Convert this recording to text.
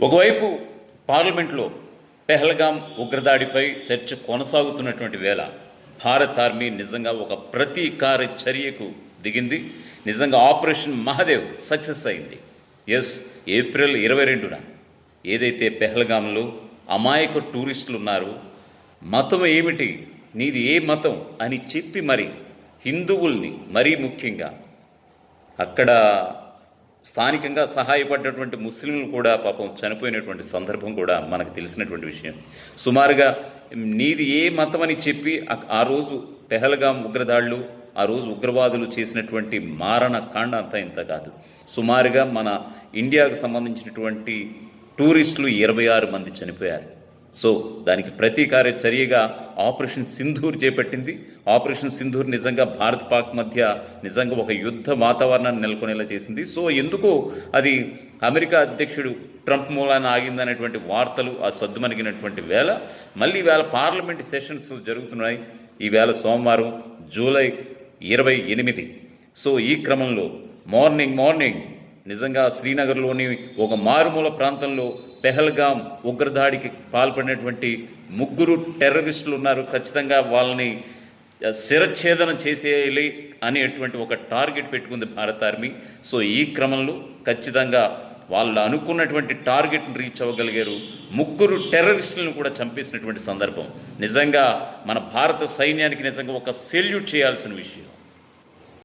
ఒకవైపు పార్లమెంట్లో పెహల్గాం ఉగ్రదాడిపై చర్చ కొనసాగుతున్నటువంటి వేళ భారత్ ఆర్మీ నిజంగా ఒక ప్రతీకార చర్యకు దిగింది. నిజంగా ఆపరేషన్ మహాదేవ్ సక్సెస్ అయింది. ఎస్ ఏప్రిల్ ఇరవై రెండున ఏదైతే పెహల్గాంలో అమాయక టూరిస్టులు ఉన్నారో మతం ఏమిటి నీది ఏ మతం అని చెప్పి మరి హిందువుల్ని మరీ ముఖ్యంగా అక్కడ స్థానికంగా సహాయపడ్డటువంటి ముస్లింలు కూడా పాపం చనిపోయినటువంటి సందర్భం కూడా మనకు తెలిసినటువంటి విషయం. సుమారుగా నీది ఏ మతం అని చెప్పి ఆ- రోజు పెహల్గాం ఉగ్రదాడులు ఆ రోజు ఉగ్రవాదులు చేసినటువంటి మారణ కాండ అంతా ఇంత కాదు. సుమారుగా మన ఇండియాకు సంబంధించినటువంటి టూరిస్టులు ఇరవై ఆరు మంది చనిపోయారు. సో దానికి ప్రతీకార చర్యగా ఆపరేషన్ సింధూర్ చేపట్టింది. ఆపరేషన్ సింధూర్ నిజంగా భారత్ పాక్ మధ్య నిజంగా ఒక యుద్ధ వాతావరణాన్ని నెలకొనేలా చేసింది. సో ఎందుకో అది అమెరికా అధ్యక్షుడు ట్రంప్ మూలాన ఆగిందనేటువంటి వార్తలు ఆ సద్దుమణిగినటువంటి వేళ. మళ్ళీ వేళ పార్లమెంట్ సెషన్స్ జరుగుతున్నాయి. ఈ వేళ సోమవారం జూలై ఇరవై ఎనిమిది. సో ఈ క్రమంలో మార్నింగ్ మార్నింగ్ నిజంగా శ్రీనగర్లోని ఒక మారుమూల ప్రాంతంలో పెహల్గాం ఉగ్రదాడికి పాల్పడినటువంటి ముగ్గురు టెర్రరిస్టులు ఉన్నారు. ఖచ్చితంగా వాళ్ళని శిరఛేదనం చేసేయాలి అనేటువంటి ఒక టార్గెట్ పెట్టుకుంది భారత ఆర్మీ. సో ఈ క్రమంలో ఖచ్చితంగా వాళ్ళు అనుకున్నటువంటి టార్గెట్ని రీచ్ అవ్వగలిగారు. ముగ్గురు టెర్రరిస్టులను కూడా చంపేసినటువంటి సందర్భం. నిజంగా మన భారత సైన్యానికి నిజంగా ఒక సెల్యూట్ చేయాల్సిన విషయం.